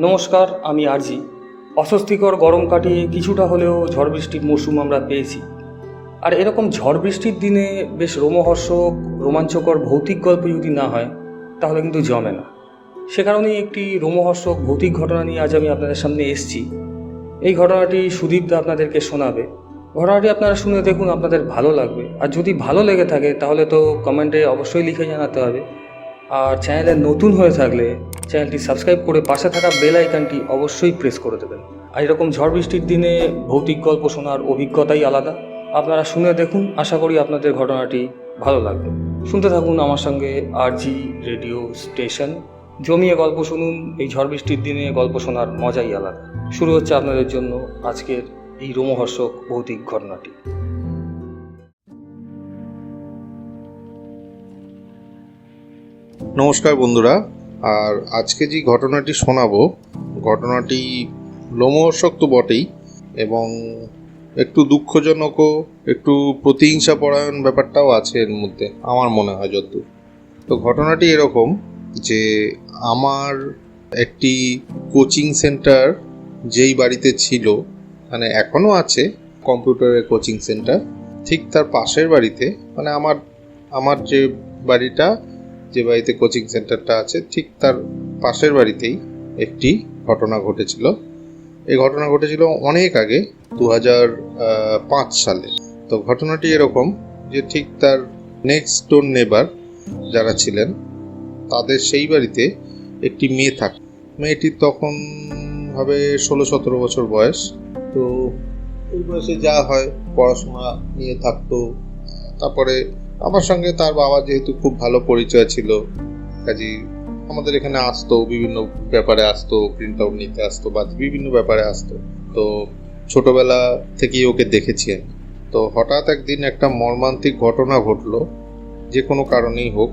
নমস্কার, আমি আরজি। অস্বস্তিকর গরম কাটিয়ে কিছুটা হলেও ঝড় বৃষ্টির মৌসুম আমরা পেয়েছি। আর এরকম ঝড় বৃষ্টির দিনে বেশ রোমহর্ষক, রোমাঞ্চকর ভৌতিক গল্প যদি না হয়, তাহলে কিন্তু জমে না। সে কারণেই একটি রোমহর্ষক ভৌতিক ঘটনা নিয়ে আজ আমি আপনাদের সামনে এসেছি। এই ঘটনাটি সুদীপদা আপনাদেরকে শোনাবে। ঘটনাটি আপনারা শুনে দেখুন, আপনাদের ভালো লাগবে। আর যদি ভালো লেগে থাকে, তাহলে তো কমেন্টে অবশ্যই লিখে জানাতে হবে। আর চ্যানেলে নতুন হয়ে থাকলে চ্যানেলটি সাবস্ক্রাইব করে পাশে থাকা বেল আইকনটি অবশ্যই প্রেস করে দেবেন। আর এরকম ঝড় বৃষ্টির দিনে ভৌতিক গল্প শোনার অভিজ্ঞতাই আলাদা। আপনারা শুনে দেখুন, আশা করি আপনাদের ঘটনাটি ভালো লাগবে। শুনতে থাকুন আমার সঙ্গে আরজি রেডিও স্টেশন। জমিয়ে গল্প শুনুন, এই ঝড় বৃষ্টির দিনে গল্প শোনার মজাই আলাদা। শুরু হচ্ছে আপনাদের জন্য আজকের এই রোমহর্ষক ভৌতিক ঘটনাটি। নমস্কার বন্ধুরা। আর আজকে যে ঘটনাটি শোনাবো, ঘটনাটি লোমহর্ষক তো বটেই এবং একটু দুঃখজনকও, একটু প্রতিহিংসা পরায়ণ ব্যাপারটাও আছে এর মধ্যে, আমার মনে হয় যতদূর তো ঘটনাটি এরকম যে আমার একটি কোচিং সেন্টার যেই বাড়িতে ছিল মানে এখনও আছে কম্পিউটারের কোচিং সেন্টার, ঠিক তার পাশের বাড়িতে মানে আমার আমার যে বাড়িটা যে বাড়িতে কোচিং সেন্টারটা আছে, ঠিক তার পাশের বাড়িতেই একটি ঘটনা ঘটেছিল। এই ঘটনা ঘটেছিল অনেক আগে দু হাজার পাঁচ সালে। তো ঘটনাটি এরকম যে ঠিক তার নেক্সট ডোর নেবার যারা ছিলেন, তাদের সেই বাড়িতে একটি মেয়ে থাক মেয়েটির তখন হবে ষোলো সতেরো বছর বয়স। তো ওই বয়সে যা হয়, পড়াশোনা নিয়ে থাকতো, তারপরে আমার সঙ্গে তার বাবা যেহেতু খুব ভালো পরিচয় ছিল, কাজী আমাদের এখানে আসতো, বিভিন্ন ব্যাপারে আসতো প্রিন্ট আউট নিতে আসতো বা বিভিন্ন ব্যাপারে আসতো। তো ছোটবেলা থেকেই ওকে দেখেছি আমি। তো হঠাৎ একদিন একটা মর্মান্তিক ঘটনা ঘটলো, যে কোনো কারণেই হোক,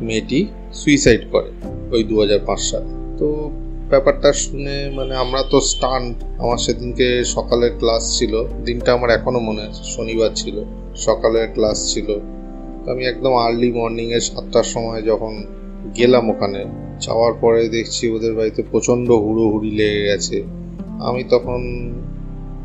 মেয়েটি সুইসাইড করে ওই দু হাজার পাঁচ সালে। তো ব্যাপারটা শুনে মানে আমরা তো স্টান আমার সেদিনকে সকালের ক্লাস ছিল, দিনটা আমার এখনও মনে আছে, শনিবার ছিল, সকালের ক্লাস ছিল। তো আমি একদম আর্লি মর্নিংয়ে সাতটার সময় যখন গেলাম ওখানে, যাওয়ার পরে দেখছি ওদের বাড়িতে প্রচণ্ড হুড়োহুড়ি লেগে গেছে। আমি তখন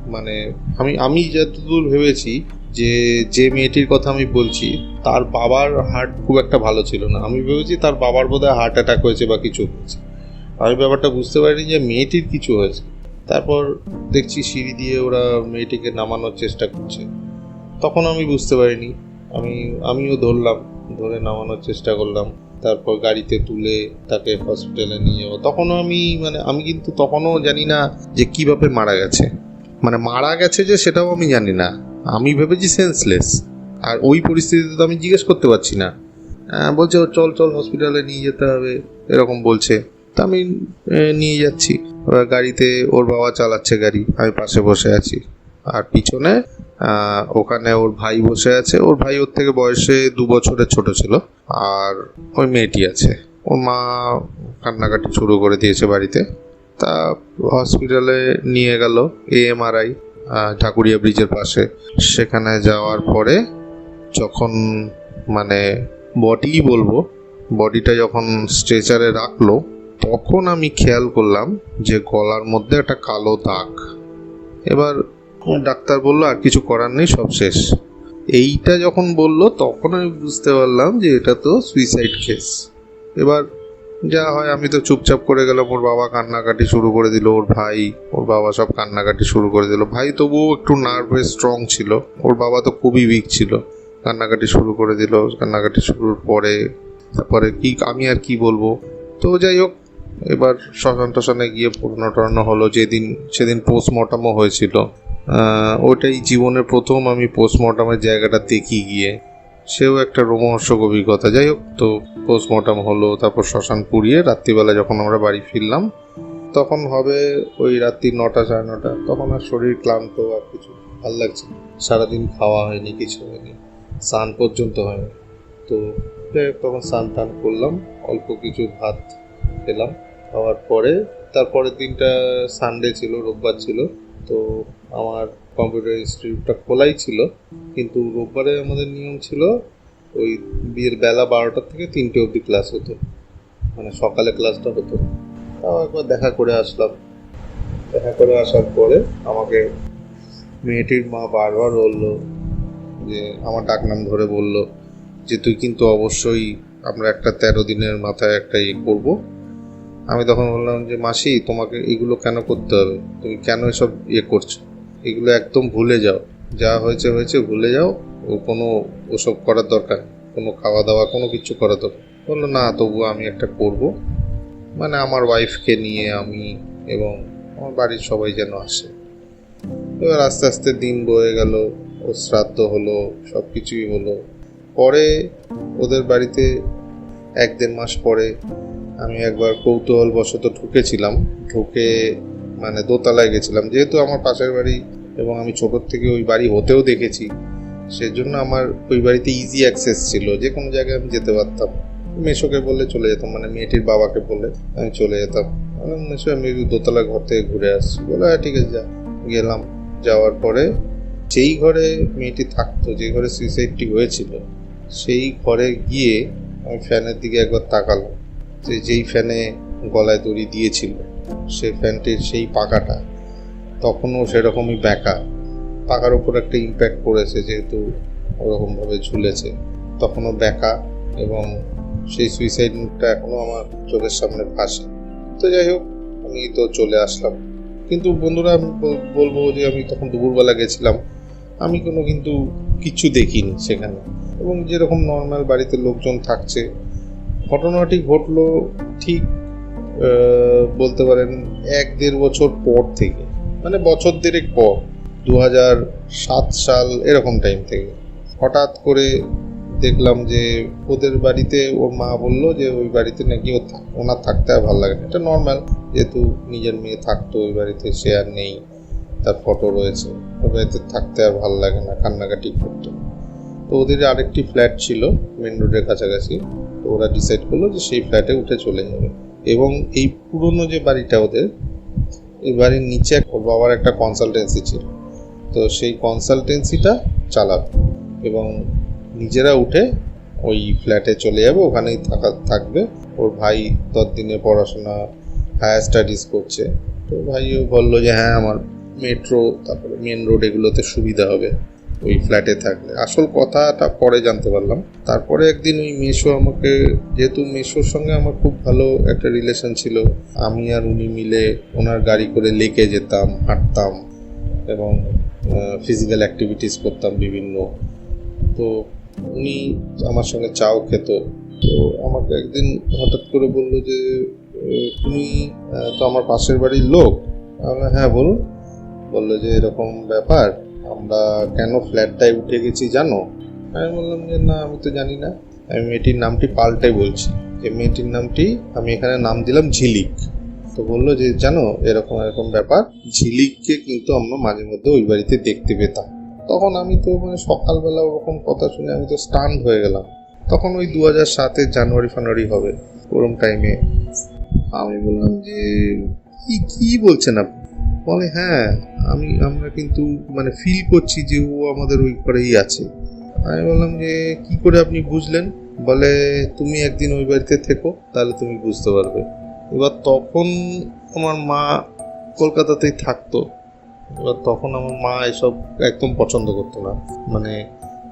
মানে আমি আমি যতদূর ভেবেছি যে যে মেয়েটির কথা আমি বলছি, তার বাবার হার্ট খুব একটা ভালো ছিল না। আমি ভেবেছি তার বাবার বোধহয় হার্ট অ্যাটাক হয়েছে বা কিছু হয়েছে। আমি ব্যাপারটা বুঝতে পারিনি যে মেয়েটির কিছু হয়েছে। তারপর দেখছি সিঁড়ি দিয়ে ওরা মেয়েটিকে নামানোর চেষ্টা করছে। তখন আমি বুঝতে পারিনি আমি, আমিও ধরলাম, ধরে নামানোর চেষ্টা করলাম। তারপর গাড়িতে তুলে তাকে হসপিটালে নিয়ে যাব। তখনও আমি মানে আমি কিন্তু তখনও জানি না যে কীভাবে মারা গেছে। মানে মারা গেছে যে সেটাও আমি জানি না। আমি ভেবেছি সেন্সলেস আর ওই পরিস্থিতিতে তো আমি জিজ্ঞেস করতে পারছি না। বলছে, ও, চল চল হসপিটালে নিয়ে যেতে হবে। এরকম বলছে। তা আমি নিয়ে যাচ্ছি। গাড়িতে ওর বাবা চালাচ্ছে গাড়ি। আমি পাশে বসে আছি। আর পিছনে ওখানে ওর ভাই বসে আছে। ওর ভাই ওর থেকে বয়সে দু বছরের ছোট ছিল। আর ওই মেয়েটি আছে। ওর মা কান্নাকাটি শুরু করে দিয়েছে বাড়িতে। তা হসপিটালে নিয়ে গেল এএমআরআই ঠাকুরিয়া ব্রিজের পাশে। সেখানে যাওয়ার পরে যখন মানে বডি বলব বডিটা যখন স্ট্রেচারে রাখল, তখন আমি খেয়াল করলাম যে গলার মধ্যে একটা কালো দাগ। এবার ডাক্তার বলল, আর কিছু করার নেই, সব শেষ। এইটা যখন বলল, তখন আমি বুঝতে পারলাম যে এটা তো সুইসাইড কেস এবার যা হয়, আমি তো চুপচাপ করে গেলাম, ওর বাবা কান্নাকাটি শুরু করে দিল, ওর ভাই, ওর বাবা সব কান্নাকাটি শুরু করে দিল। ভাই তবুও একটু নার্ভাস স্ট্রং ছিল, ওর বাবা তো খুবই উইক ছিল। কান্নাকাটি শুরু করে দিল, কান্নাকাটি শুরুর পরে, তারপরে কি, আমি আর কি বলব? তো যাই হোক, এবার শ্মশান টশানে গিয়ে পূর্ণ টর্ণ হলো, যেদিন, সেদিন পোস্টমর্টমও হয়েছিল। ওটাই জীবনের প্রথম আমি পোস্টমর্টমের জায়গাটা দেখি গিয়ে। সেও একটা রোমহর্ষক অভিজ্ঞতা। যাই হোক, তো পোস্টমর্টম হলো, তারপর শ্মশান পুড়িয়ে রাত্রিবেলা যখন আমরা বাড়ি ফিরলাম, তখন হবে ওই রাত্রি নটা সাড়ে নটা, তখন আর শরীর ক্লান্ত আর কিছু ভালো লাগছে। সারাদিন খাওয়া হয়নি, কিছু হয়নি, স্নান পর্যন্ত হয়নি। তো যাই হোক, তখন স্নান টান করলাম, অল্প কিছু ভাত খেলাম, খাওয়ার পরে, তারপরের দিনটা সানডে ছিল, রোববার ছিল। তো আমার কম্পিউটার ইনস্টিটিউটটা খোলাই ছিল, কিন্তু রোববারে আমাদের নিয়ম ছিল ওই বিয়ের বেলা বারোটার থেকে তিনটে অবধি ক্লাস হতো মানে সকালে ক্লাসটা হতো। তাও একবার দেখা করে আসলাম। দেখা করে আসার পরে আমাকে মেয়েটির মা বারবার বলল যে, আমার ডাকনাম ধরে বলল যে, তুই কিন্তু অবশ্যই আমরা একটা তেরো দিনের মাথায় একটা ইয়ে করব। আমি তখন বললাম যে, মাসি, তোমাকে এগুলো কেন করতে হবে? তুমি কেন এসব ইয়ে করছ? এগুলো একদম ভুলে যাও। যা হয়েছে হয়েছে, ভুলে যাও। ও কোনো ওসব করার দরকার কোনো খাওয়া দাওয়া, কোনো কিছু করার দরকার বলল, না তবু আমি একটা করব। মানে আমার ওয়াইফকে নিয়ে আমি এবং আমার বাড়ির সবাই যেন আসে। এবার আস্তে আস্তে দিন বয়ে গেল ও শ্রাদ্ধ হলো সব কিছুই হলো। পরে ওদের বাড়িতে এক দেড় মাস পরে আমি একবার কৌতূহল বশত ঢুকেছিলাম। ঢুকে মানে দোতলায় গেছিলাম। যেহেতু আমার পাশের বাড়ি এবং আমি ছোটোর থেকে ওই বাড়ি হতেও দেখেছি, সেজন্য আমার ওই বাড়িতে ইজি অ্যাক্সেস ছিল। যে কোনো জায়গায় আমি যেতে পারতাম। মেশোকে বললে চলে যেতাম মানে মেয়েটির বাবাকে বললে আমি চলে যেতাম। মেশো আমি দোতলা ঘর থেকে ঘুরে আসছি। বলে হ্যাঁ ঠিক আছে, যা। গেলাম। যাওয়ার পরে যেই ঘরে মেয়েটি থাকতো, যে ঘরে সুইসাইডটি হয়েছিল, সেই ঘরে গিয়ে আমি ফ্যানের দিকে একবার তাকালাম। যে, যেই ফ্যানে গলায় দড়ি দিয়েছিল। সে ফ্যানটির সেই পাকাটা তখনও সেরকমই ব্যাকা। পাকার উপর একটা ইম্প্যাক্ট পড়েছে যেহেতু ওরকমভাবে ঝুলেছে। তখনও ব্যাকা এবং সেই সুইসাইড নোটটা এখনও আমার চোখের সামনে ভাসে। তো যাই হোক, আমি তো চলে আসলাম। কিন্তু বন্ধুরা, আমি বলব যে আমি তখন দুপুরবেলা গেছিলাম। আমি কোনো কিন্তু কিচ্ছু দেখিনি সেখানে। এবং যেরকম নর্মাল বাড়িতে লোকজন থাকছে, ঘটনাটি ঘটলো ঠিক বলতে পারেন এক দেড় বছর পর থেকে মানে বছর দেড়েক পর দু সাত সাল এরকম টাইম থেকে। হঠাৎ করে দেখলাম যে ওদের বাড়িতে ওর মা বলল যে ওই বাড়িতে নাকি ও ওনার থাকতে আর ভালো লাগে না। এটা নর্মাল যেহেতু নিজের মেয়ে থাকতো ওই বাড়িতে, সে আর নেই, তার ফটো রয়েছে। ওই বাড়িতে থাকতে আর ভালো লাগে না, কান্নাকাটি করতো। তো ওদের আরেকটি ফ্ল্যাট ছিল মেন রোডের কাছাকাছি। তো ওরা ডিসাইড করল যে সেই ফ্ল্যাটে উঠে চলে যাবে। এবং এই পুরনো যে বাড়িটা ওদের, এই বাড়ির নিচে ওর বাবার একটা কনসালটেন্সি ছিল। তো সেই কনসালটেন্সিটা চালাবে এবং নিজেরা উঠে ওই ফ্ল্যাটে চলে যাবে, ওখানেই থাকা, থাকবে। ওর ভাই ততদিনে পড়াশোনা হায়ার স্টাডিজ করছে। তো ভাইও বলল যে হ্যাঁ আমার মেট্রো তারপরে মেন রোড এগুলোতে সুবিধা হবে। ওই ফ্ল্যাটে থাকলে। আসল কথাটা পরে জানতে পারলাম। তারপরে একদিন ওই মেশো আমাকে, যেহেতু মেশোর সঙ্গে আমার খুব ভালো একটা রিলেশন ছিল, আমি আর উনি মিলে ওনার গাড়ি করে লেকে যেতাম, হাঁটতাম এবং ফিজিক্যাল অ্যাক্টিভিটিস করতাম বিভিন্ন। তো উনি আমার সঙ্গে চাও খেত। তো আমাকে একদিন হঠাৎ করে বলল যে তুমি তো আমার পাশের বাড়ির লোক? হ্যাঁ বলুন। বলল যে, এরকম ব্যাপার। আমরা কেন ফ্ল্যাটটায় উঠে গেছি জানো? আমি বললাম যে, না, আমি তো জানি না। আমি মেয়েটির নামটি পাল্টে বলছি। যে মেয়েটির নামটি আমি এখানে নাম দিলাম ঝিলিক। তো বলল যে, জানো, এরকম এরকম ব্যাপার। ঝিলিককে কিন্তু আমরা মাঝে মধ্যে ওই বাড়িতে দেখতে পেতাম। তখন আমি তো মানে সকালবেলা ওরকম কথা শুনে আমি তো স্টান হয়ে গেলাম। তখন ওই দু হাজার সাতের জানুয়ারি ফানুয়ারি হবে, ওরম টাইমে আমি বললাম যে কি বলছেন আপনি? বলে হ্যাঁ আমি, আমরা কিন্তু মানে ফিল করছি যে ও আমাদের ওই ঘরেই আছে। আমি বললাম যে, কি করে আপনি বুঝলেন? বলে, তুমি একদিন ওই বাড়িতে থেকো, তাহলে তুমি বুঝতে পারবে। এবার তখন আমার মা কলকাতাতেই থাকতো। এবার তখন আমার মা এসব একদম পছন্দ করতো না। মানে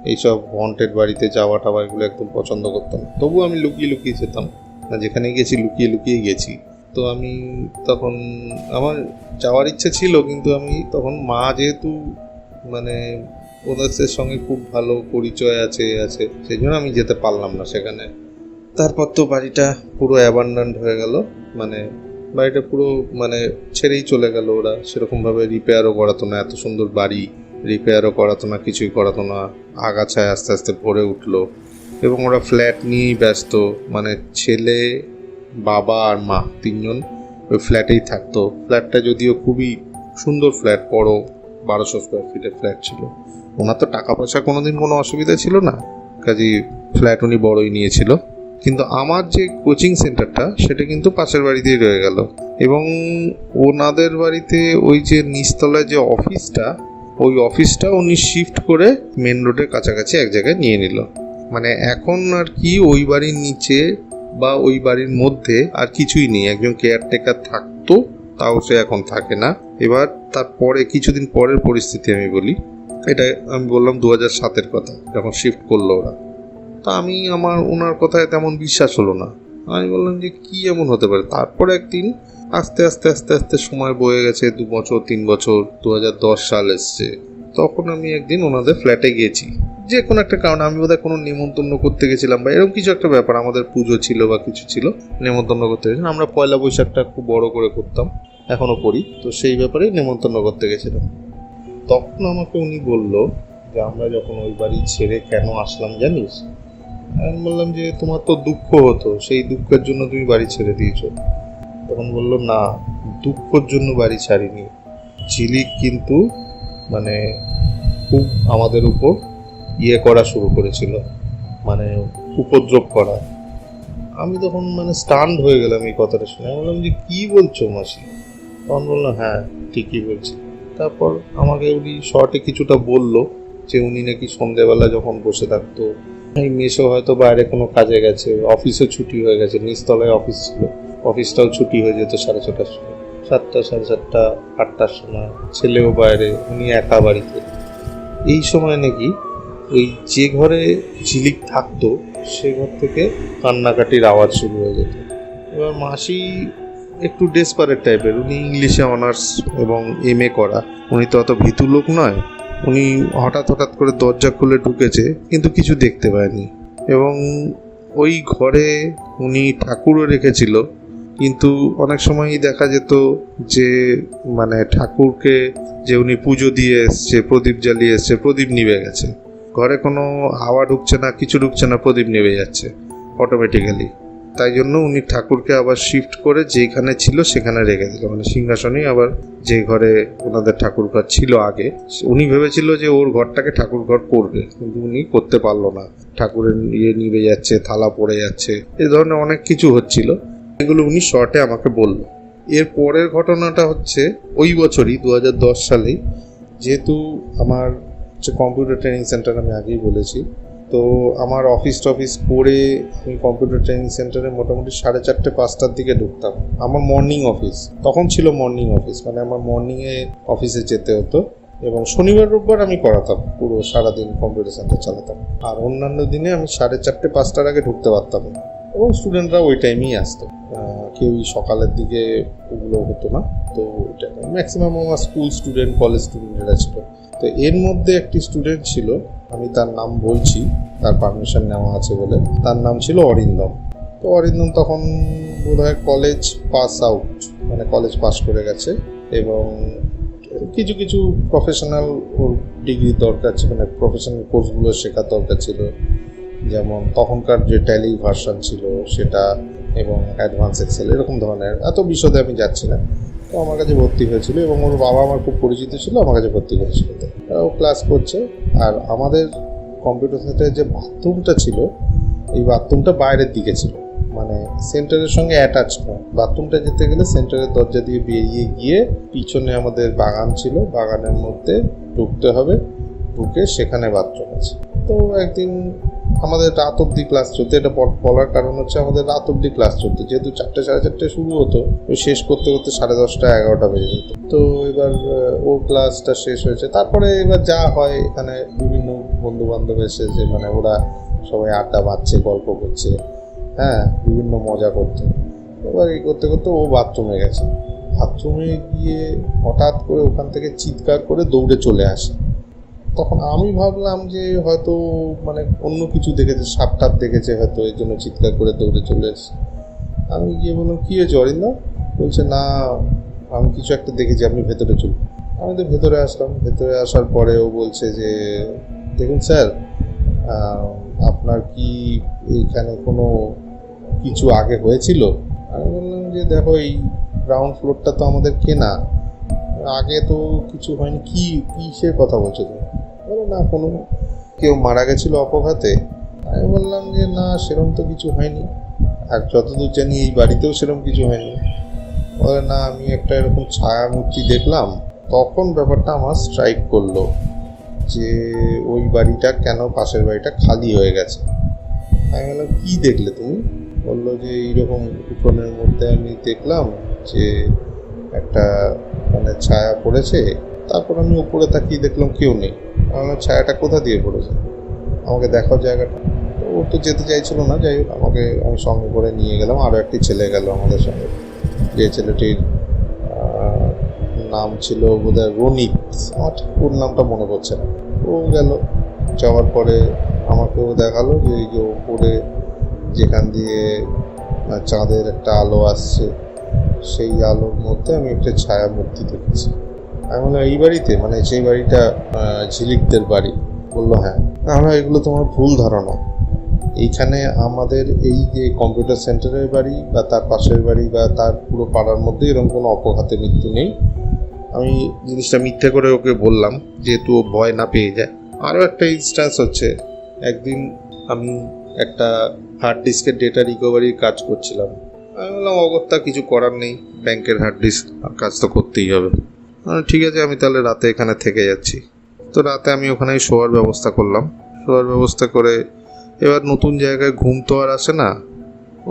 এইসব হন্টেড বাড়িতে যাওয়া টাওয়া এগুলো একদম পছন্দ করতাম না। তবু আমি লুকিয়ে লুকিয়ে যেতাম। যেখানে গেছি, লুকিয়ে লুকিয়ে গেছি। তো আমি তখন, আমার যাওয়ার ইচ্ছে ছিল, কিন্তু আমি তখন মা যেহেতু মানে ওদের সঙ্গে খুব ভালো পরিচয় আছে আছে, সেই জন্য আমি যেতে পারলাম না সেখানে। তারপর তো বাড়িটা পুরো অ্যাবান্ডান্ট হয়ে গেল মানে বাড়িটা পুরো মানে ছেড়েই চলে গেল ওরা। সেরকমভাবে রিপেয়ারও করাতো না, এত সুন্দর বাড়ি রিপেয়ারও করাতো না, কিছুই করাতো না। আগাছায় আস্তে আস্তে ভরে উঠল। এবং ওরা ফ্ল্যাট নিয়েই ব্যস্ত মানে ছেলে বাবা আর মা তিনজন ওই ফ্ল্যাটেই থাকতো। ফ্ল্যাটটা যদিও খুবই সুন্দর ফ্ল্যাট, বড় বারোশো স্কোয়ার ফিটের ফ্ল্যাট ছিল। ওনার তো টাকা পয়সা কোনোদিন কোনো অসুবিধা ছিল না, কাজেই ফ্ল্যাট উনি বড়ই নিয়েছিল। কিন্তু আমার যে কোচিং সেন্টারটা, সেটা কিন্তু পাশের বাড়িতেই রয়ে গেল। এবং ওনাদের বাড়িতে ওই যে নিচতলায় যে অফিসটা, ওই অফিসটা উনি শিফট করে মেন রোডের কাছাকাছি এক জায়গায় নিয়ে নিল। মানে এখন আর কি ওই বাড়ির নিচে বা ওই বাড়ির মধ্যে আর কিছুই নেই। একজন কেয়ারটেকার থাকতো, তাও সে এখন থাকে না। এবার তারপরে কিছুদিন পরের পরিস্থিতি আমি বলি। এটা আমি বললাম দু হাজার সাতের কথা, যখন শিফট করল ওরা। তা আমি আমার ওনার কথায় তেমন বিশ্বাস হলো না। আমি বললাম যে, কি এমন হতে পারে? তারপর একদিন আস্তে আস্তে আস্তে আস্তে সময় বয়ে গেছে, দু বছর, তিন বছর দু হাজার দশ সাল এসছে। তখন আমি একদিন ওনাদের ফ্ল্যাটে গেছি যে কোনো একটা কারণে, আমি বোধহয় কোনো নিমন্ত্রণ করতে গেছিলাম বা এরকম কিছু একটা ব্যাপার, আমাদের পুজো ছিল বা কিছু ছিল, নিমন্ত্রণ করতে গেছিলাম। আমরা পয়লা বৈশাখটা খুব বড় করে করতাম, এখনও করি, তো সেই ব্যাপারেই নিমন্ত্রণ করতে গেছিলাম। তখন আমাকে উনি বলল যে, আমরা যখন ওই বাড়ি ছেড়ে কেন আসলাম জানিস? আমি বললাম যে, তোমার তো দুঃখ হতো, সেই দুঃখের জন্য তুমি বাড়ি ছেড়ে দিয়েছ। তখন বলল, না, দুঃখের জন্য বাড়ি ছাড়িনি। ঝিলিক কিন্তু মানে খুব আমাদের উপর ইয়ে করা শুরু করেছিল মানে উপদ্রব করা। আমি তখন মানে স্টান্ড হয়ে গেলাম এই কথাটা শুনে। আমি বললাম যে, কী বলছো মাসি? তখন বলল হ্যাঁ ঠিকই বলছি। তারপর আমাকে উনি শর্টে কিছুটা বলল যে, উনি নাকি সন্ধেবেলা যখন বসে থাকতো, এই মেসো হয়তো বাইরে কোনো কাজে গেছে অফিসও ছুটি হয়ে গেছে, নিচতলায় অফিস ছিল, অফিসটাও ছুটি হয়ে যেত সাড়ে ছটার সময়। সাতটা, সাড়ে সাতটা, আটটার সময়, ছেলেও বাইরে, উনি একা বাড়িতে। এই সময় নাকি ওই যে ঘরে ঝিলিক থাকতো, সে ঘর থেকে কান্নাকাটির আওয়াজ শুরু হয়ে যেত। এবার মাসি একটু ডেসপারেট টাইপের উনি ইংলিশে অনার্স এবং এম এ করা। উনি তো অত ভীতু লোক নয়, উনি হঠাৎ হঠাৎ করে দরজা খুলে ঢুকেছে, কিন্তু কিছু দেখতে পায়নি। এবং ওই ঘরে উনি ঠাকুরও রেখেছিল, কিন্তু অনেক সময়ই দেখা যেত যে মানে ঠাকুরকে যে উনি পুজো দিয়ে এসছে, প্রদীপ জ্বালিয়ে এসছে, প্রদীপ নিভে গেছে। ঘরে কোনো হাওয়া ঢুকছে না, কিছু ঢুকছে না, প্রদীপ নিভে যাচ্ছে অটোমেটিক্যালি তাই জন্য উনি ঠাকুরকে আবার শিফট করে যেখানে ছিল সেখানে রেখে দিল। মানে সিংহাসনেই আবার যে ঘরে ওনাদের ঠাকুর ঘর ছিল আগে উনি ভেবেছিল যে ওর ঘরটাকে ঠাকুর ঘর করবে, কিন্তু উনি করতে পারল না। ঠাকুরের ইয়ে নিভে যাচ্ছে, থালা পড়ে যাচ্ছে, এ ধরনের অনেক কিছু হচ্ছিল। এগুলো উনি শর্টে আমাকে বলল। এর পরের ঘটনাটা হচ্ছে ওই বছরই দু হাজার দশ সালেই, যেহেতু আমার হচ্ছে কম্পিউটার ট্রেনিং সেন্টার আমি আগেই বলেছি। তো আমার অফিস টফিস করে আমি কম্পিউটার ট্রেনিং সেন্টারে মোটামুটি সাড়ে চারটে, পাঁচটার দিকে ঢুকতাম। আমার মর্নিং অফিস তখন ছিল মর্নিং অফিস মানে আমার মর্নিংয়ে অফিসে যেতে হতো। এবং শনিবার, রোববার আমি করাতাম, পুরো সারাদিন কম্পিউটার সেন্টার চালাতাম। আর অন্যান্য দিনে আমি সাড়ে চারটে, পাঁচটার আগে ঢুকতে পারতাম না। এবং স্টুডেন্টরা ওই টাইমেই আসতো। কেউই সকালের দিকে ওগুলো হতো না। তো ওইটা ম্যাক্সিমাম আমার স্কুল স্টুডেন্ট কলেজ স্টুডেন্টরা ছিল। তো এর মধ্যে একটি স্টুডেন্ট ছিল, আমি তার নাম বলছি, তার পারমিশন নেওয়া আছে বলে। তার নাম ছিল অরিন্দম। তো অরিন্দম তখন বোধহয় কলেজ পাস আউট মানে কলেজ পাস করে গেছে এবং কিছু কিছু প্রফেশনাল ওর ডিগ্রি দরকার ছিল মানে প্রফেশনাল কোর্সগুলো শেখার দরকার ছিল। যেমন তখনকার যে ট্যালি ভার্সন ছিল সেটা এবং অ্যাডভান্স এক্সেল এরকম ধরনের। এত বিশদে আমি যাচ্ছি না। তো আমার কাছে ভর্তি হয়েছিল এবং ওর বাবা আমার খুব পরিচিত ছিল, আমার কাছে ভর্তি করেছিল। ও ক্লাস করছে আর আমাদের কম্পিউটার সেন্টারে যে বাথরুমটা ছিল, এই বাথরুমটা বাইরের দিকে ছিল। মানে সেন্টারের সঙ্গে অ্যাটাচ নয়। বাথরুমটা যেতে গেলে সেন্টারের দরজা দিয়ে বেরিয়ে গিয়ে পিছনে আমাদের বাগান ছিল। বাগানের মধ্যে ঢুকতে হবে, ঢুকে সেখানে বাথরুম আছে। তো একদিন আমাদের রাত অবধি ক্লাস চলতো। এটা বল- বলার কারণ হচ্ছে আমাদের রাত অবধি ক্লাস চলতো। যেহেতু চারটে, সাড়ে চারটে শুরু হতো শেষ করতে করতে সাড়ে দশটা, এগারোটা বেজে যেত। তো এবার ওর ক্লাসটা শেষ হয়েছে। তারপরে এবার যা হয় এখানে বিভিন্ন বন্ধু বান্ধব এসেছে মানে ওরা সবাই আড্ডা মারছে, গল্প করছে হ্যাঁ বিভিন্ন মজা করছে এবার এই করতে করতে ও বাথরুমে গেছে। বাথরুমে গিয়ে হঠাৎ করে ওখান থেকে চিৎকার করে দৌড়ে চলে আসে। তখন আমি ভাবলাম যে হয়তো মানে অন্য কিছু দেখেছে সাপ টাপ দেখেছে হয়তো এই জন্য চিৎকার করে দৌড়ে চলে এসেছে। আমি গিয়ে বললাম, কী হয়েছে অরিন্দা বলছে, না, আমি কিছু একটা দেখেছি, আপনি ভেতরে চলুন। আমি তো ভেতরে আসলাম। ভেতরে আসার পরে ও বলছে যে, দেখুন স্যার আপনার কি এইখানে কোনো কিছু আগে হয়েছিল? আমি বললাম যে, দেখো, এই গ্রাউন্ড ফ্লোরটা তো আমাদের কেনা। আগে তো কিছু হয়নি। কি, কিসের কথা বলছো তুমি? বলে না, কোনো কেউ মারা গেছিল অপঘাতে? আমি বললাম যে, না সেরকম তো কিছু হয়নি। আর যতদূর জানি, এই বাড়িতেও সেরকম কিছু হয়নি। বলে, না, আমি একটা এরকম ছায়া মূর্তি দেখলাম। তখন ব্যাপারটা আমার স্ট্রাইক করল যে, ওই বাড়িটা কেন পাশের বাড়িটা খালি হয়ে গেছে? আমি বললাম, কী দেখলে তুমি? বলল যে, এইরকম উঠোনের মধ্যে আমি দেখলাম যে, একটা মানে ছায়া পড়েছে, তারপর আমি উপরে তাকিয়ে দেখলাম কেউ নেই। আমার ছায়াটা কোথা দিয়ে পড়েছে? আমাকে দেখাও জায়গাটা। তো ও তো যেতে চাইছিল না, যাই হোক, আমাকে আমি সঙ্গে করে নিয়ে গেলাম। আরও একটি ছেলে গেল আমাদের সঙ্গে। যে ছেলেটির নাম ছিল বোধহয় রনিত। আমার ঠিক ওর নামটা মনে পড়ছে না। ও গেল। যাওয়ার পরে আমাকেও দেখাল যে ওপরে যেখান দিয়ে চাঁদের একটা আলো আসছে। সেই আলোর মধ্যে আমি একটা ছায়া মূর্তি দেখেছি। আমি বললাম, এই বাড়িতে? মানে সেই বাড়িটা ঝিলিকদের বাড়ি। বলল হ্যাঁ। আমরা এগুলো তোমার ভুল ধারণা। এইখানে আমাদের এই যে কম্পিউটার সেন্টারের বাড়ি বা তার পাশের বাড়ি বা তার পুরো পাড়ার মধ্যে এরকম কোনো অপঘাতে মৃত্যু নেই। আমি জিনিসটা মিথ্যে করে ওকে বললাম, যেহেতু ও ভয় না পেয়ে যায়। আরও একটা ইনস্ট্যান্স হচ্ছে, একদিন আমি একটা হার্ড ডিস্কের ডেটা রিকভারির কাজ করছিলাম। আমি বললাম অগত্যা কিছু করার নেই। ব্যাংকের হার্ড ডিস্ক কাজ তো করতেই হবে। ঠিক আছে, আমি তাহলে রাতে এখানে থেকে যাচ্ছি। তো রাতে আমি ওখানে শোয়ার ব্যবস্থা করলাম। শোয়ার ব্যবস্থা করে এবার নতুন জায়গায় ঘুম তো আর আসে না।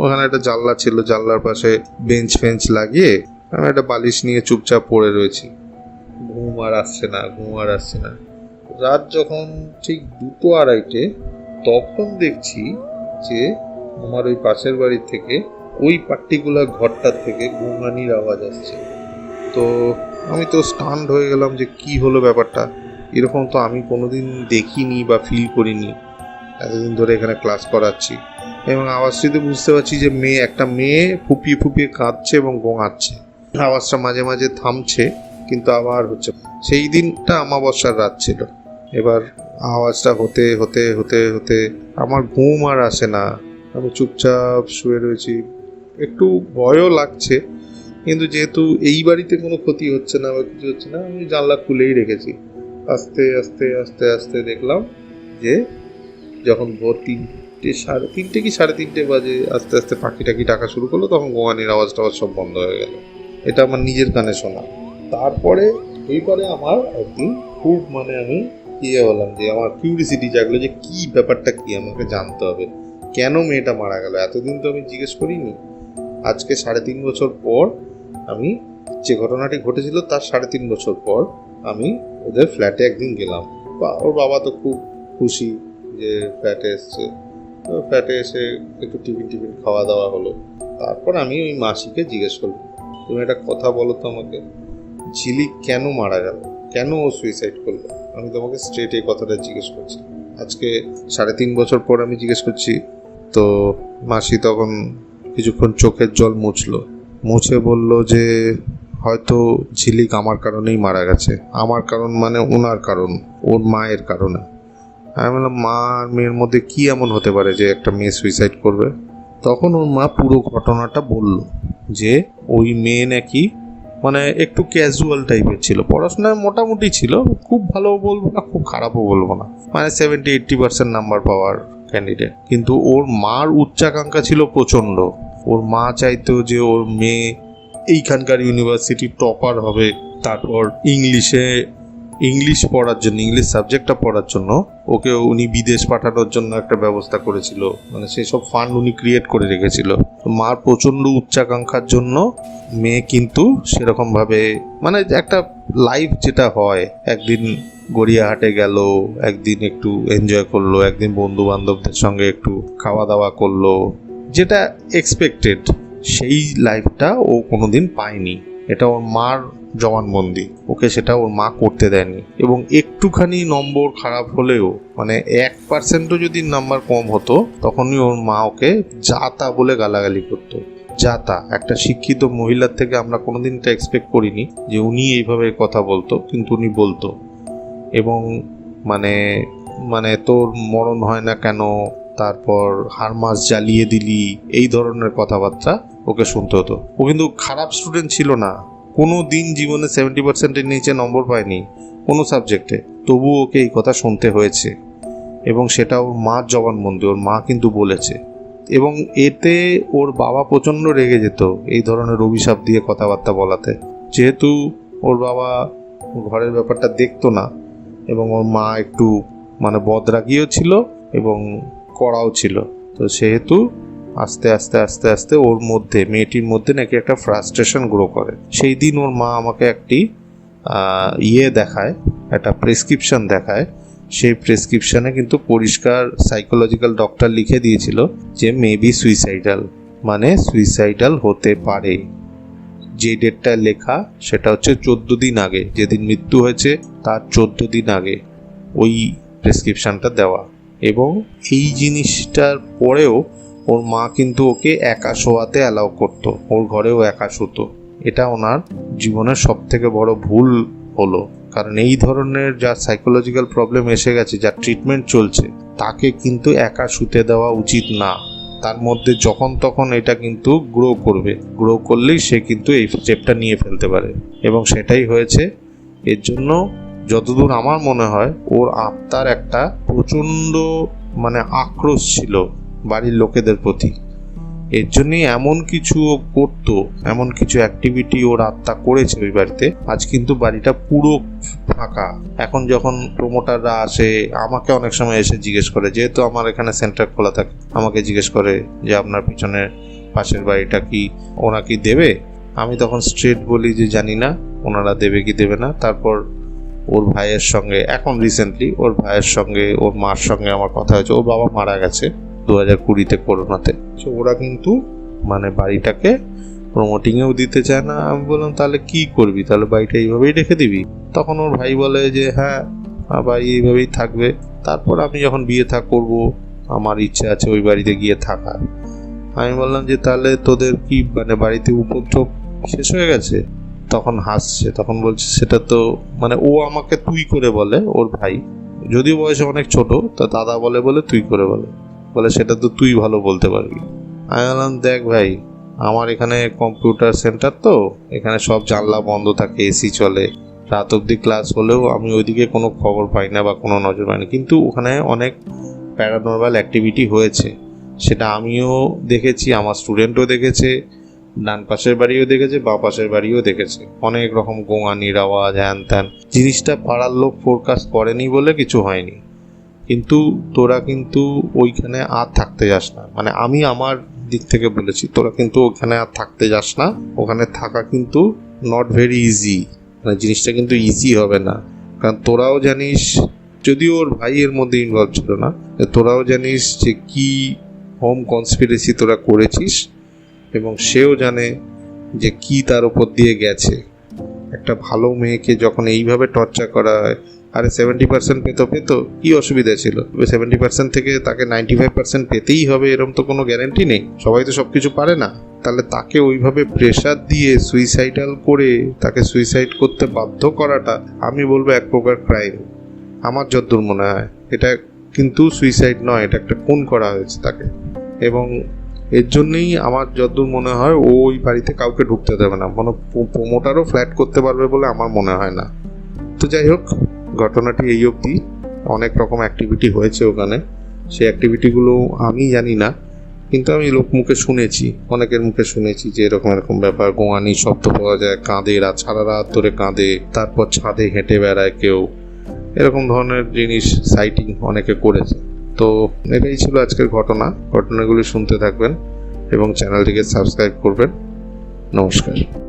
ওখানে একটা জানলা ছিল, জানলার পাশে বেঞ্চ ফেঞ্চ লাগিয়ে আমি একটা বালিশ নিয়ে চুপচাপ পড়ে রয়েছি। ঘুম আর আসছে না, ঘুম আর আসছে না। রাত যখন ঠিক দুটো আড়াইটে, তখন দেখছি যে আমার ওই পাশের বাড়ি থেকে ওই পার্টিকুলার ঘরটার থেকে ঘুমানির আওয়াজ আসছে। তো আমি তো স্টান্ড হয়ে গেলাম যে কি হলো ব্যাপারটা। এরকম তো আমি কোনোদিন দেখিনি বা ফিল করিনি। এতদিন ধরে এখানে ক্লাস করাচ্ছি। এবং আওয়াজটিতে বুঝতে পারছি যে মেয়ে, একটা মেয়ে ফুপিয়ে ফুপিয়ে কাঁদছে এবং গোঙাচ্ছে আওয়াজটা মাঝে মাঝে থামছে, কিন্তু আবার হচ্ছে। সেই দিনটা আমাবস্যার রাত ছিল। এবার আওয়াজটা হতে হতে হতে হতে আমার ঘুম আর আসে না। আমি চুপচাপ শুয়ে রয়েছি। একটু ভয়ও লাগছে, কিন্তু যেহেতু এই বাড়িতে কোনো ক্ষতি হচ্ছে না বা কিছু হচ্ছে না, আমি জানলা খুলেই রেখেছি। আস্তে আস্তে আস্তে আস্তে দেখলাম যে যখন ভোর তিনটে, সাড়ে তিনটে কি সাড়ে তিনটে বাজে, আস্তে আস্তে পাখি টাকি ডাকা শুরু করল, তখন গোয়ানির আওয়াজ টাওয়াজ সব বন্ধ হয়ে গেল। এটা আমার নিজের কানে শোনা। তারপরে এইবারে আমার একদিন খুব মানে আমি ইয়ে হলাম যে, আমার কিউরিসিটি জাগলো যে কি ব্যাপারটা কি, আমাকে জানতে হবে। কেন মেয়েটা মারা গেল? এতদিন তো আমি জিজ্ঞেস করিনি। আজকে সাড়ে তিন বছর পর আমি যে ঘটনাটি ঘটেছিল তার সাড়ে তিন বছর পর আমি ওদের ফ্ল্যাটে একদিন গেলাম। বা ওর বাবা তো খুব খুশি যে ফ্ল্যাটে এসছে। তো ফ্ল্যাটে এসে একটু টিফিন টিফিন খাওয়া দাওয়া হলো। তারপর আমি ওই মাসিকে জিজ্ঞেস করলাম, তুমি একটা কথা বলো তো আমাকে। ঝিলিক কেন মারা গেল? কেন ও সুইসাইড করল? আমি তোমাকে স্ট্রেট এই কথাটা জিজ্ঞেস করছি। আজকে সাড়ে তিন বছর পর আমি জিজ্ঞেস করছি, তো মাসি তখন কিছুক্ষণ চোখের জল মুছল। মুছে বলল যে, হয়তো ঝিলিক আমার কারণেই মারা গেছে। আমার কারণ মানে ওনার কারণ, ওর মায়ের কারণে। আমি বললাম, মা আর মেয়ের মধ্যে কি এমন হতে পারে যে একটা মেয়ে সুইসাইড করবে? তখন ওর মা পুরো ঘটনাটা বলল যে, ওই মেয়ে নাকি মানে একটু ক্যাজুয়াল টাইপের ছিল, পড়াশোনায় মোটামুটি ছিল, খুব ভালো বলব না, খুব খারাপও বলব না। মানে সেভেন্টি এইট্টি পার্সেন্ট নাম্বার পাওয়ার ক্যান্ডিডেট কিন্তু ওর মার উচ্চাকাঙ্ক্ষা ছিল প্রচণ্ড। ওর মা চাইতো যে ওর মেয়ে এইখানকার ইউনিভার্সিটি টপার হবে। তারপর ইংলিশে ইংলিশ পড়ার জন্য ইংলিশ সাবজেক্টটা পড়ার জন্য ওকে উনি বিদেশ পাঠানোর জন্য একটা ব্যবস্থা করেছিল। মানে সেই সব ফান্ড উনি ক্রিয়েট করে রেখেছিল। মার প্রচণ্ড উচ্চাকাঙ্ক্ষার জন্য মেয়ে কিন্তু সেরকমভাবে মানে একটা লাইফ যেটা হয়, একদিন গড়িয়াহাটে গেল, একদিন একটু এনজয় করল, একদিন বন্ধু বান্ধবদের সঙ্গে একটু খাওয়া দাওয়া করল যেটা এক্সপেক্টেড সেই লাইফটা ও কোনোদিন পায়নি। এটা ওর মার জবানবন্দি। ওকে সেটা ওর মা করতে দেয়নি। এবং একটুখানি নম্বর খারাপ হলেও মানে এক পার্সেন্টও যদি নাম্বার কম হতো, তখনই ওর মা ওকে যা তা বলে গালাগালি করতো। যা তা। একটা শিক্ষিত মহিলার থেকে আমরা কোনোদিন এটা এক্সপেক্ট করিনি যে উনি এইভাবে কথা বলতো, কিন্তু উনি বলতো। এবং মানে মানে তোর মরণ হয় না কেন? তারপর হার মাস জ্বালিয়ে দিলি, এই ধরনের কথাবার্তা ওকে শুনতে হতো। ও কিন্তু খারাপ স্টুডেন্ট ছিল না। কোনো দিন জীবনে সেভেন্টি পার্সেন্টের নিচে নম্বর পায়নি কোনো সাবজেক্টে তবু ওকে এই কথা শুনতে হয়েছে। এবং সেটা ওর মার জবানবন্দি, ওর মা কিন্তু বলেছে। এবং এতে ওর বাবা প্রচণ্ড রেগে যেত এই ধরনের অভিশাপ দিয়ে কথাবার্তা বলাতে। যেহেতু ওর বাবা ঘরের ব্যাপারটা দেখতো না, এবং ওর মা একটু মানে বদরাগিও ছিল এবং কড়াও ছিল। তো সেহেতু আস্তে আস্তে আস্তে আস্তে ওর মধ্যে, মেয়েটির মধ্যে নাকি একটা ফ্রাস্ট্রেশন গ্রো করে। সেই দিন ওর মা আমাকে একটি ইয়ে দেখায়, একটা প্রেসক্রিপশন দেখায়। সেই প্রেসক্রিপশনে কিন্তু পরিষ্কার সাইকোলজিক্যাল ডক্টর লিখে দিয়েছিল যে মেবি সুইসাইডাল মানে সুইসাইডাল হতে পারে। যে ডেটটা লেখা, সেটা হচ্ছে চোদ্দ দিন আগে, যেদিন মৃত্যু হয়েছে, তার চোদ্দ দিন আগে ওই প্রেসক্রিপশনটা দেওয়া। এবং এই জিনিসটার পরেও ওর মা কিন্তু ওকে একা শোয়াতে অ্যালাউ করতো। ওর ঘরেও একা শুতো। এটা ওনার জীবনের সব থেকে বড় ভুল হলো। কারণ এই ধরনের যা সাইকোলজিক্যাল প্রবলেম এসে গেছে, যা ট্রিটমেন্ট চলছে, তাকে কিন্তু একা শুতে দেওয়া উচিত না। তার মধ্যে যখন তখন এটা কিন্তু গ্রো করবে। গ্রো করলেই সে কিন্তু এই স্টেপটা নিয়ে ফেলতে পারে। এবং সেটাই হয়েছে। এর জন্য যতদূর আমার মনে হয়, ওর আত্মার একটা প্রচণ্ড মানে আক্রোশ ছিল বাড়ির লোকেদের প্রতি। এর জন্যই এমন কিছু ও করতো, এমন কিছু অ্যাক্টিভিটি ওর আত্মা করেছে ওই বাড়িতে। আজ কিন্তু বাড়িটা পুরো ফাঁকা। এখন যখন প্রমোটাররা আসে, আমাকে অনেক সময় এসে জিজ্ঞেস করে, যেহেতু আমার এখানে সেন্টার খোলা থাকে, আমাকে জিজ্ঞেস করে যে আপনার পিছনে পাশের বাড়িটা কি ওনা কি দেবে? আমি তখন স্ট্রেট বলি যে, জানি না, ওনারা দেবে কি দেবে না। তারপর ওর ভাইয়ের সঙ্গে, এখন রিসেন্টলি ওর ভাইয়ের সঙ্গে, ওর মার সঙ্গে আমার কথা হয়েছে। ওর বাবা মারা গেছে দু হাজার কুড়িতে করোনাতে। ওরা কিন্তু মানে বাড়িটাকে প্রমোটিংয়েও দিতে চায় না। আমি বললাম, তাহলে কি করবি? তাহলে বাড়িটা এইভাবেই রেখে দিবি? তখন ওর ভাই বলে যে হ্যাঁ বাড়ি এইভাবেই থাকবে। তারপর আমি যখন বিয়ে থাক করব, আমার ইচ্ছা আছে ওই বাড়িতে গিয়ে থাকার আমি বললাম যে, তাহলে তোদের কি মানে বাড়িতে উপদ্রব শেষ হয়ে গেছে? তখন হাসছে, তখন বলছে, সেটা তো মানে ও আমাকে তুই করে বলে, ওর ভাই। যদিও বয়সে অনেক ছোট, তা দাদা বলে বলে তুই করে বলে। বলে, সেটা তো তুই ভালো বলতে পারবি। আমি বললাম, দেখ ভাই, আমার এখানে কম্পিউটার সেন্টার তো, এখানে সব জানলা বন্ধ থাকে, এসি চলে। রাত অবধি ক্লাস হলেও আমি ওইদিকে কোনো খবর পাই না বা কোনো নজর পাই না। কিন্তু ওখানে অনেক প্যারানর্মাল অ্যাক্টিভিটি হয়েছে। সেটা আমিও দেখেছি, আমার স্টুডেন্টও দেখেছে। ডান পাশের বাড়িও দেখেছে, বা পাশের বাড়িও দেখেছে। অনেক রকম গোঙানির আওয়াজ, হ্যান ত্যান। জিনিসটা পাড়ার লোক ফোরকাস্ট করেনি বলে কিছু হয়নি। কিন্তু তোরা কিন্তু ওইখানে আর থাকতে যাস না। মানে আমি আমার দিক থেকে বলেছি, তোরা কিন্তু ওখানে আর থাকতে যাস না। ওখানে থাকা কিন্তু নট ভেরি ইজি মানে জিনিসটা কিন্তু ইজি হবে না। কারণ তোরাও জানিস, যদিও ওর ভাই এর মধ্যে ইনভলভ ছিল না তোরাও জানিস যে কি হোম কনস্পিরেসি তোরা করেছিস। এবং সেও জানে যে কি তার উপর দিয়ে গেছে। একটা ভালো মেয়েকে যখন এইভাবে টর্চার করা হয়, আরে সেভেন্টি পার্সেন্ট পেতো পেতো, কি অসুবিধা ছিল? সেভেন্টি পার্সেন্ট থেকে তাকে নাইনটি ফাইভ পার্সেন্ট পেতেই হবে এরকম তো কোনো গ্যারেন্টি নেই। সবাই তো সব কিছু পারে না। তাহলে তাকে ওইভাবে প্রেশার দিয়ে সুইসাইডাল করে তাকে সুইসাইড করতে বাধ্য করাটা আমি বলব এক প্রকার ক্রাইম আমার যদ্দূর মনে হয়। এটা কিন্তু সুইসাইড নয়, এটা একটা খুন করা হয়েছে তাকে। এবং এর জন্যই আমার যতদূর মনে হয় ওই বাড়িতে কাউকে ঢুকতে দেবে না। মানে প্রোমোটারও ফ্ল্যাট করতে পারবে বলে আমার মনে হয় না। তো যাই হোক, ঘটনাটি এই অবধি। অনেক রকম অ্যাক্টিভিটি হয়েছে ওখানে। সেই অ্যাক্টিভিটিগুলো আমি জানি না, কিন্তু আমি লোক মুখে শুনেছি, অনেকের মুখে শুনেছি যে এরকম এরকম ব্যাপার গোয়ানি শব্দ পাওয়া যায়, কাঁদে রাত সারা রাত ধরে কাঁদে, তারপর ছাদে হেঁটে বেড়ায় কেউ। এরকম ধরনের জিনিস সাইটিং অনেকে করেছে। তো এটাই ছিল আজকের ঘটনা। ঘটনাগুলি শুনতে থাকবেন এবং চ্যানেলটিকে সাবস্ক্রাইব করবেন। নমস্কার।